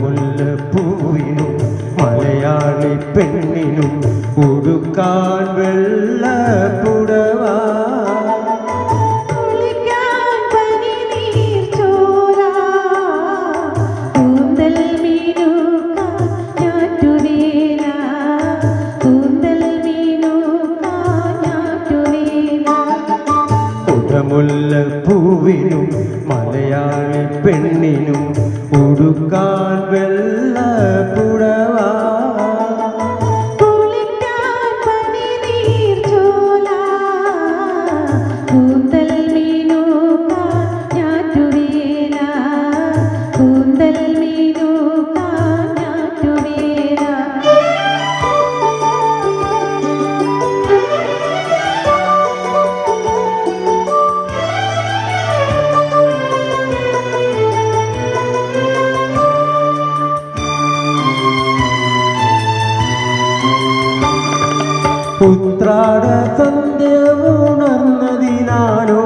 മുല്ലപ്പൂവിനും മലയാളി പെണ്ണിനും ഉടുക്കാൻ വെള്ള പുടവ. മുല്ലപ്പൂവിനും മലയാളി പെണ്ണിനും കൊടുക്കാൻ വെള്ള ഉത്രാട സന്ധ്യ ഉണർന്നതിനാലോ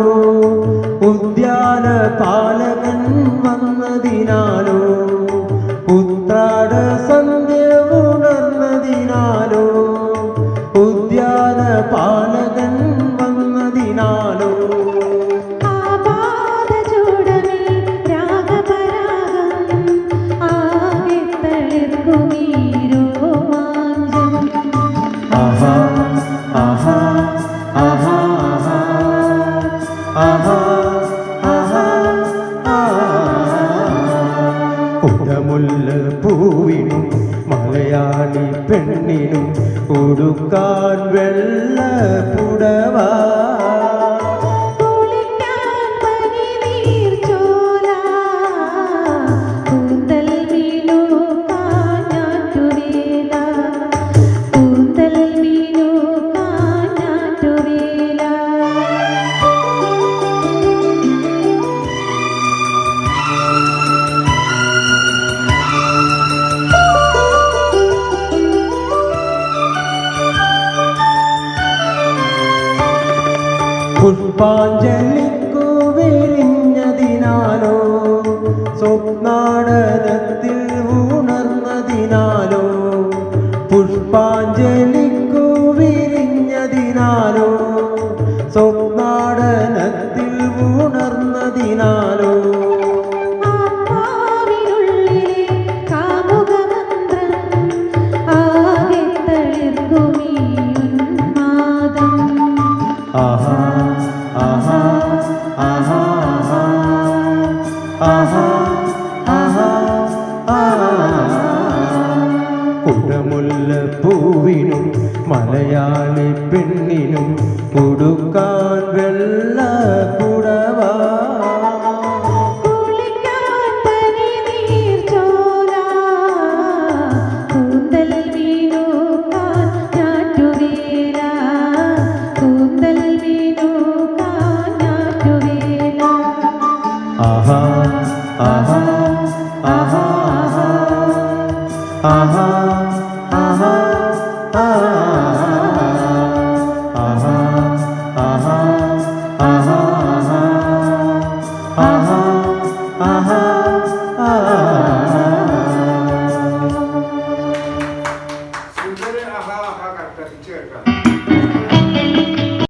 கண்ணினும் உடுக்கார் வெள்ள புடவா. പുഷ്പാഞ്ജലിക്കു വിരിഞ്ഞതിനാലോ സ്വപ്നാടനത്തിൽ ഉണർന്നതിനാലോ? പുഷ്പാഞ്ജലിക്കു വിരിഞ്ഞതിനാലോ സ്വപ്നാടനത്തിൽ ഉണർന്നതിനാലോ ആഹാ. മലയാളി പെണ്ണിനും കൊടുക്കാൻ വെള്ള കുടവ. ആഹാ ആഹാ ആഹാ ആഹാ ആഹാ.